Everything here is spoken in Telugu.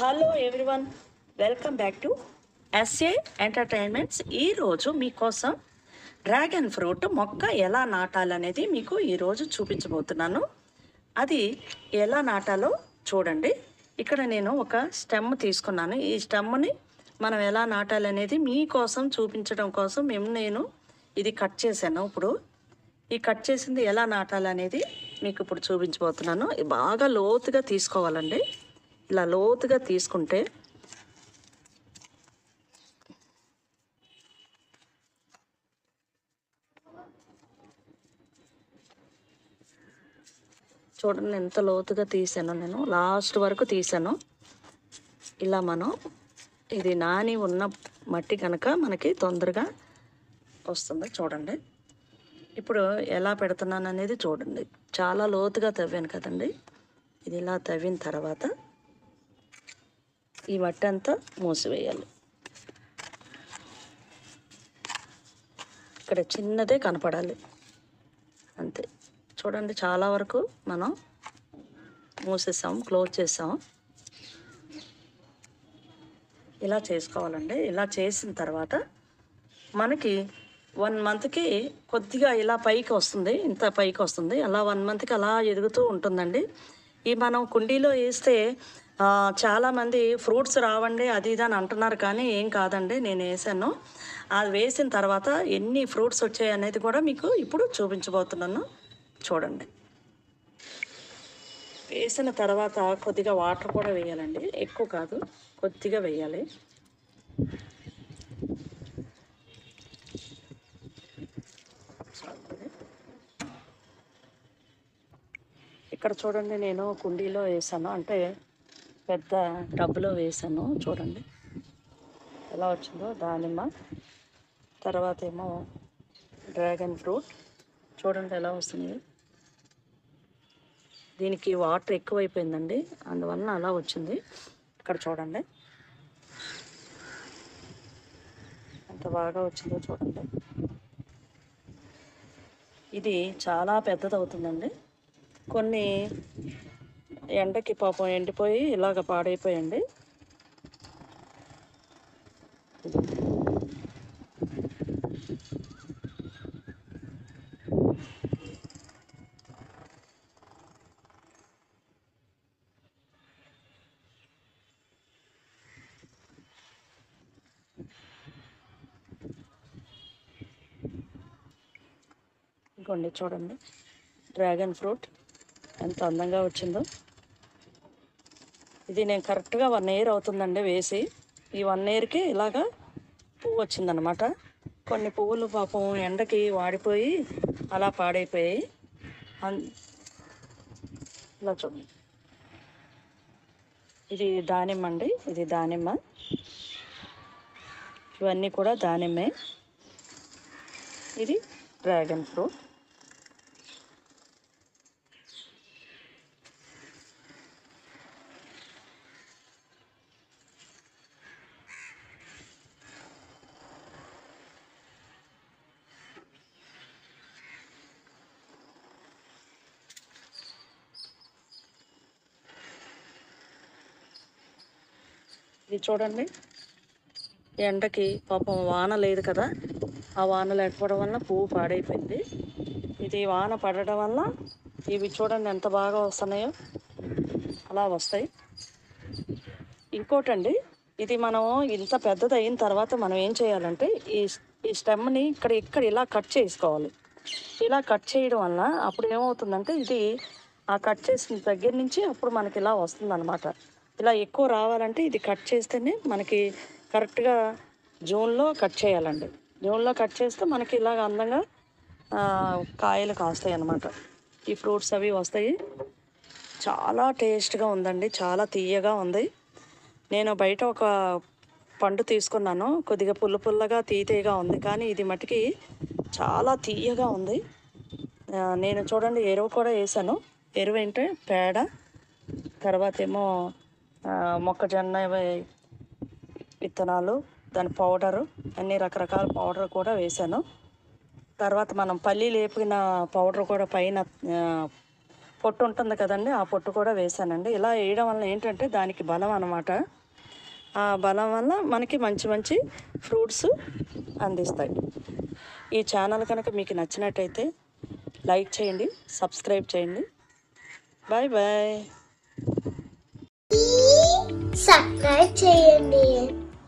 Hello everyone welcome back to SA entertainments ఈరోజు మీకోసం డ్రాగన్ ఫ్రూట్ మొక్క ఎలా నాటాలనేది మీకు ఈరోజు చూపించబోతున్నాను. అది ఎలా నాటాలో చూడండి. ఇక్కడ నేను ఒక స్టెమ్ తీసుకున్నాను. ఈ స్టెమ్ని మనం ఎలా నాటాలనేది మీకోసం చూపించడం కోసం మేము నేను ఇది కట్ చేశాను. ఇప్పుడు ఈ కట్ చేసింది ఎలా నాటాలనేది మీకు ఇప్పుడు చూపించబోతున్నాను. బాగా లోతుగా తీసుకోవాలండి. ఇలా లోతుగా తీసుకుంటే చూడండి ఎంత లోతుగా తీసాను నేను. లాస్ట్ వరకు తీసాను. ఇలా మనం ఇది నాని ఉన్న మట్టి కనుక మనకి తొందరగా వస్తుంది. చూడండి. ఇప్పుడు ఎలా పెడుతున్నాను అనేది చూడండి. చాలా లోతుగా తవ్వాను కదండి. ఇది ఇలా తవ్విన తర్వాత ఈ మట్టి అంతా మూసివేయాలి. ఇక్కడ చిన్నదే కనపడాలి. అంతే. చూడండి చాలా వరకు మనం మూసేసాం క్లోజ్ చేసాం. ఇలా చేసుకోవాలండి. ఇలా చేసిన తర్వాత మనకి వన్ మంత్కి కొద్దిగా ఇలా పైకి వస్తుంది ఇంత పైకి వస్తుంది. అలా వన్ మంత్కి అలా ఎదుగుతూ ఉంటుందండి. ఈ మనం కుండీలో వేస్తే చాలామంది ఫ్రూట్స్ రావండి అది ఇది అని అంటున్నారు కానీ ఏం కాదండి నేను వేసాను. అది వేసిన తర్వాత ఎన్ని ఫ్రూట్స్ వచ్చాయి అనేది కూడా మీకు ఇప్పుడు చూపించబోతున్నాను. చూడండి. వేసిన తర్వాత కొద్దిగా వాటర్ కూడా వేయాలండి. ఎక్కువ కాదు కొద్దిగా వేయాలి. ఇక్కడ చూడండి నేను కుండీలో వేసాను. అంటే పెద్ద డబ్బులో వేసాను చూడండి. ఎలా వచ్చిందో దానిమ్మ. తర్వాత ఏమో డ్రాగన్ ఫ్రూట్. చూడండి ఎలా వస్తుంది. దీనికి వాటర్ ఎక్కువైపోయిందండి. అందువలన అలా వచ్చింది. ఇక్కడ చూడండి. ఎంత బాగా వచ్చిందో చూడండి. ఇది చాలా పెద్దది అవుతుందండి కొన్ని ఎండకి పాపం ఎండిపోయి ఇలాగ పాడైపోయండి. ఇంకోండి చూడండి. Dragon fruit. ఎంత అందంగా వచ్చిందో. ఇది నేను కరెక్ట్గా వన్ ఇయర్ అవుతుందండి వేసి. ఈ వన్ ఇయర్కి ఇలాగా పువ్వు వచ్చిందనమాట కొన్ని పువ్వులు పాపం ఎండకి వాడిపోయి అలా పాడైపోయాయి. ఇలా చూడండి. ఇది దానిమ్మ అండి. ఇది దానిమ్మ. ఇవన్నీ కూడా దానిమ్మే. ఇది డ్రాగన్ ఫ్రూట్. ఇది చూడండి. ఎండకి పాపం వాన లేదు కదా. ఆ వాన లేకపోవడం వల్ల పువ్వు పాడైపోయింది. ఇది వాన పడడం వల్ల ఇవి చూడండి ఎంత బాగా వస్తున్నాయో. అలా వస్తాయి. ఇంకోటండి ఇది మనం ఇంత పెద్దది అయిన తర్వాత మనం ఏం చేయాలంటే ఈ ఈ స్టెమ్ని ఇక్కడ ఇక్కడ ఇలా కట్ చేసుకోవాలి. ఇలా కట్ చేయడం వల్ల అప్పుడు ఏమవుతుందంటే ఇది ఆ కట్ చేసిన దగ్గర నుంచి అప్పుడు మనకి ఇలా వస్తుంది ఇలా ఎక్కువ రావాలంటే ఇది కట్ చేస్తేనే మనకి కరెక్ట్గా జూన్లో కట్ చేయాలండి. జూన్లో కట్ చేస్తే మనకి ఇలాగ అందంగా కాయలు కాస్తాయి అన్నమాట. ఈ ఫ్రూట్స్ అవి వస్తాయి. చాలా టేస్ట్గా ఉందండి. చాలా తీయగా ఉంది. నేను బయట ఒక పండు తీసుకున్నాను. కొద్దిగా పుల్ల పుల్లగా తీతేగా ఉంది. కానీ ఇది మటుకి చాలా తీయగా ఉంది. నేను చూడండి ఎరువు కూడా వేసాను. ఎరువు ఏంటంటే పేడ తర్వాత ఏమో మొక్కజొన్న విత్తనాలు దాని పౌడరు అన్ని రకరకాల పౌడర్ కూడా వేసాను తర్వాత మనం పల్లీలు వేపిన పౌడర్ కూడా పైన పొట్టు ఉంటుంది కదండి ఆ పొట్టు కూడా వేసానండి ఇలా వేయడం వల్ల ఏంటంటే దానికి బలం అన్నమాట. ఆ బలం వల్ల మనకి మంచి మంచి ఫ్రూట్స్ అందిస్తాయి. ఈ ఛానల్ కనుక మీకు నచ్చినట్టయితే లైక్ చేయండి సబ్స్క్రైబ్ చేయండి. Bye bye. సబ్స్క్రైబ్ చేయండి